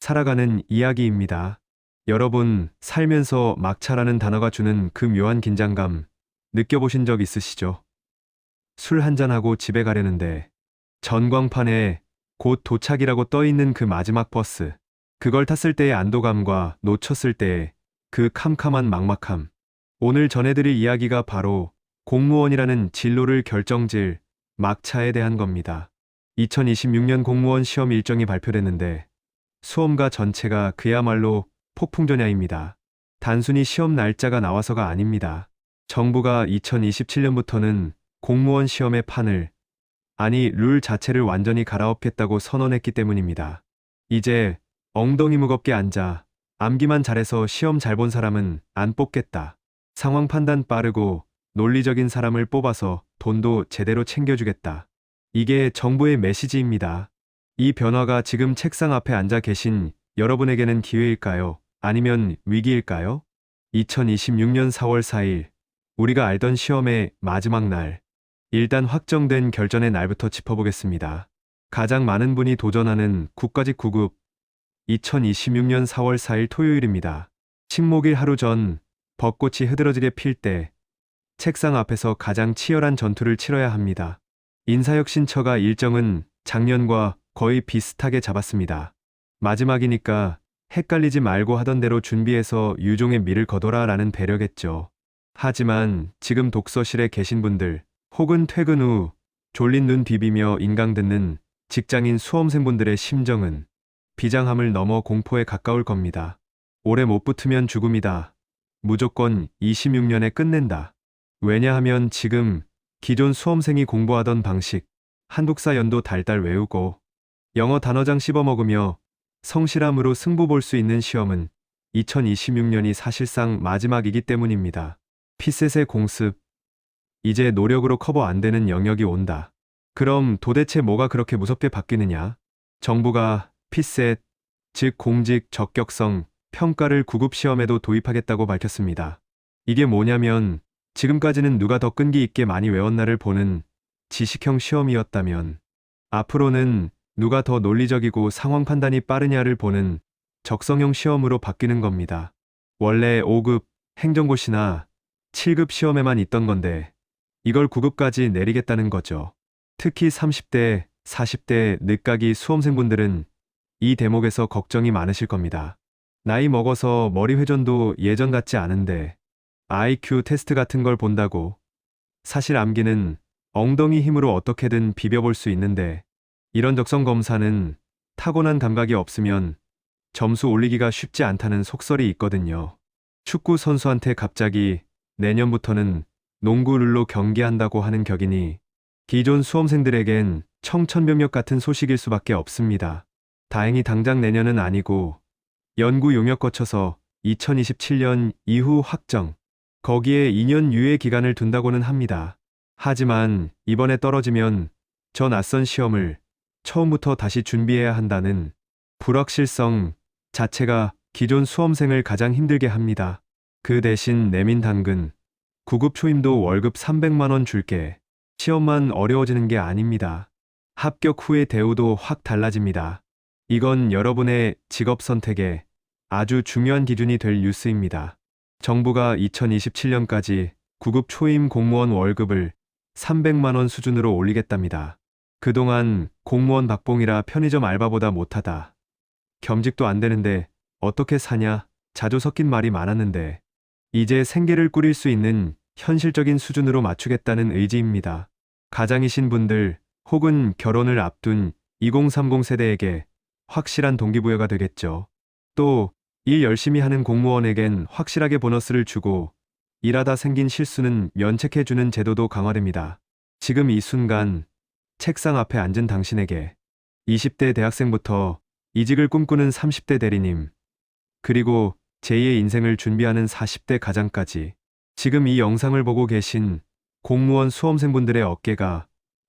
살아가는 이야기입니다. 여러분, 살면서 막차라는 단어가 주는 그 묘한 긴장감 느껴보신 적 있으시죠? 술 한잔하고 집에 가려는데 전광판에 곧 도착이라고 떠 있는 그 마지막 버스. 그걸 탔을 때의 안도감과 놓쳤을 때의 그 캄캄한 막막함. 오늘 전해드릴 이야기가 바로 공무원이라는 진로를 결정질 막차에 대한 겁니다. 2026년 공무원 시험 일정이 발표됐는데 수험가 전체가 그야말로 폭풍전야입니다. 단순히 시험 날짜가 나와서가 아닙니다. 정부가 2027년부터는 공무원 시험의 판을 아니 룰 자체를 완전히 갈아엎겠다고 선언했기 때문입니다. 이제 엉덩이 무겁게 앉아 암기만 잘해서 시험 잘 본 사람은 안 뽑겠다. 상황 판단 빠르고 논리적인 사람을 뽑아서 돈도 제대로 챙겨주겠다. 이게 정부의 메시지입니다. 이 변화가 지금 책상 앞에 앉아 계신 여러분에게는 기회일까요? 아니면 위기일까요? 2026년 4월 4일, 우리가 알던 시험의 마지막 날. 일단 확정된 결전의 날부터 짚어보겠습니다. 가장 많은 분이 도전하는 국가직 9급 2026년 4월 4일 토요일입니다. 식목일 하루 전 벚꽃이 흐드러지게 필 때 책상 앞에서 가장 치열한 전투를 치러야 합니다. 인사혁신처가 일정은 작년과 거의 비슷하게 잡았습니다. 마지막이니까 헷갈리지 말고 하던 대로 준비해서 유종의 미를 거둬라 라는 배려겠죠. 하지만 지금 독서실에 계신 분들 혹은 퇴근 후 졸린 눈 비비며 인강 듣는 직장인 수험생분들의 심정은 비장함을 넘어 공포에 가까울 겁니다. 올해 못 붙으면 죽음이다. 무조건 26년에 끝낸다. 왜냐하면 지금 기존 수험생이 공부하던 방식, 한국사 연도 달달 외우고 영어 단어장 씹어먹으며 성실함으로 승부 볼 수 있는 시험은 2026년이 사실상 마지막이기 때문입니다. 피셋의 공습. 이제 노력으로 커버 안 되는 영역이 온다. 그럼 도대체 뭐가 그렇게 무섭게 바뀌느냐? 정부가 피셋, 즉 공직 적격성 평가를 구급 시험에도 도입하겠다고 밝혔습니다. 이게 뭐냐면 지금까지는 누가 더 끈기 있게 많이 외웠나를 보는 지식형 시험이었다면 앞으로는 누가 더 논리적이고 상황 판단이 빠르냐를 보는 적성형 시험으로 바뀌는 겁니다. 원래 5급 행정고시나 7급 시험에만 있던 건데 이걸 9급까지 내리겠다는 거죠. 특히 30대, 40대 늦가기 수험생분들은 이 대목에서 걱정이 많으실 겁니다. 나이 먹어서 머리 회전도 예전 같지 않은데 IQ 테스트 같은 걸 본다고 사실 암기는 엉덩이 힘으로 어떻게든 비벼볼 수 있는데 이런 적성 검사는 타고난 감각이 없으면 점수 올리기가 쉽지 않다는 속설이 있거든요. 축구 선수한테 갑자기 내년부터는 농구 룰로 경기한다고 하는 격이니 기존 수험생들에겐 청천벽력 같은 소식일 수밖에 없습니다. 다행히 당장 내년은 아니고 연구 용역 거쳐서 2027년 이후 확정, 거기에 2년 유예 기간을 둔다고는 합니다. 하지만 이번에 떨어지면 저 낯선 시험을 처음부터 다시 준비해야 한다는 불확실성 자체가 기존 수험생을 가장 힘들게 합니다. 그 대신 내민 당근, 구급 초임도 월급 300만원 줄게. 시험만 어려워지는 게 아닙니다. 합격 후의 대우도 확 달라집니다. 이건 여러분의 직업 선택에 아주 중요한 기준이 될 뉴스입니다. 정부가 2027년까지 구급 초임 공무원 월급을 300만원 수준으로 올리겠답니다. 그동안 공무원 박봉이라 편의점 알바보다 못하다. 겸직도 안 되는데 어떻게 사냐 자주 섞인 말이 많았는데 이제 생계를 꾸릴 수 있는 현실적인 수준으로 맞추겠다는 의지입니다. 가장이신 분들 혹은 결혼을 앞둔 2030 세대에게 확실한 동기부여가 되겠죠. 또 일 열심히 하는 공무원에겐 확실하게 보너스를 주고 일하다 생긴 실수는 면책해주는 제도도 강화됩니다. 지금 이 순간 책상 앞에 앉은 당신에게 20대 대학생부터 이직을 꿈꾸는 30대 대리님, 그리고 제2의 인생을 준비하는 40대 가장까지 지금 이 영상을 보고 계신 공무원 수험생분들의 어깨가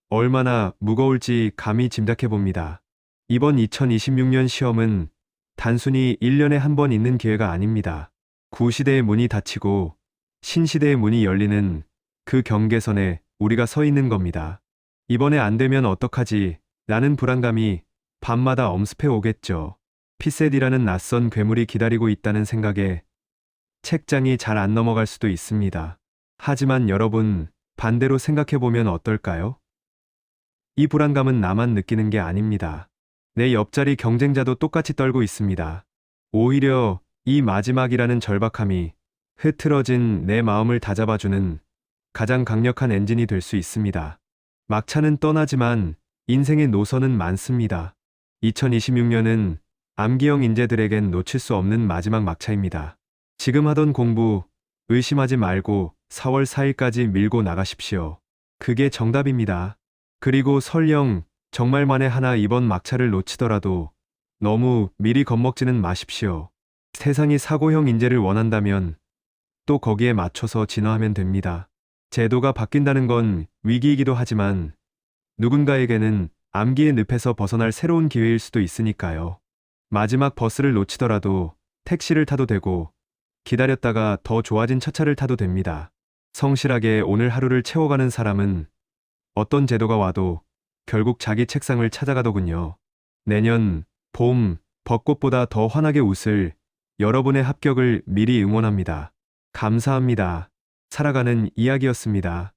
얼마나 무거울지 감히 짐작해 봅니다. 이번 2026년 시험은 단순히 1년에 한 번 있는 기회가 아닙니다. 구시대의 문이 닫히고 신시대의 문이 열리는 그 경계선에 우리가 서 있는 겁니다. 이번에 안 되면 어떡하지? 라는 불안감이 밤마다 엄습해 오겠죠. 피셋이라는 낯선 괴물이 기다리고 있다는 생각에 책장이 잘 안 넘어갈 수도 있습니다. 하지만 여러분, 반대로 생각해보면 어떨까요? 이 불안감은 나만 느끼는 게 아닙니다. 내 옆자리 경쟁자도 똑같이 떨고 있습니다. 오히려 이 마지막이라는 절박함이 흐트러진 내 마음을 다잡아주는 가장 강력한 엔진이 될 수 있습니다. 막차는 떠나지만 인생의 노선은 많습니다. 2026년은 암기형 인재들에겐 놓칠 수 없는 마지막 막차입니다. 지금 하던 공부 의심하지 말고 4월 4일까지 밀고 나가십시오. 그게 정답입니다. 그리고 설령 정말 만에 하나 이번 막차를 놓치더라도 너무 미리 겁먹지는 마십시오. 세상이 사고형 인재를 원한다면 또 거기에 맞춰서 진화하면 됩니다. 제도가 바뀐다는 건 위기이기도 하지만 누군가에게는 암기의 늪에서 벗어날 새로운 기회일 수도 있으니까요. 마지막 버스를 놓치더라도 택시를 타도 되고 기다렸다가 더 좋아진 첫차를 타도 됩니다. 성실하게 오늘 하루를 채워가는 사람은 어떤 제도가 와도 결국 자기 책상을 찾아가더군요. 내년 봄 벚꽃보다 더 환하게 웃을 여러분의 합격을 미리 응원합니다. 감사합니다. 살아가는 이야기였습니다.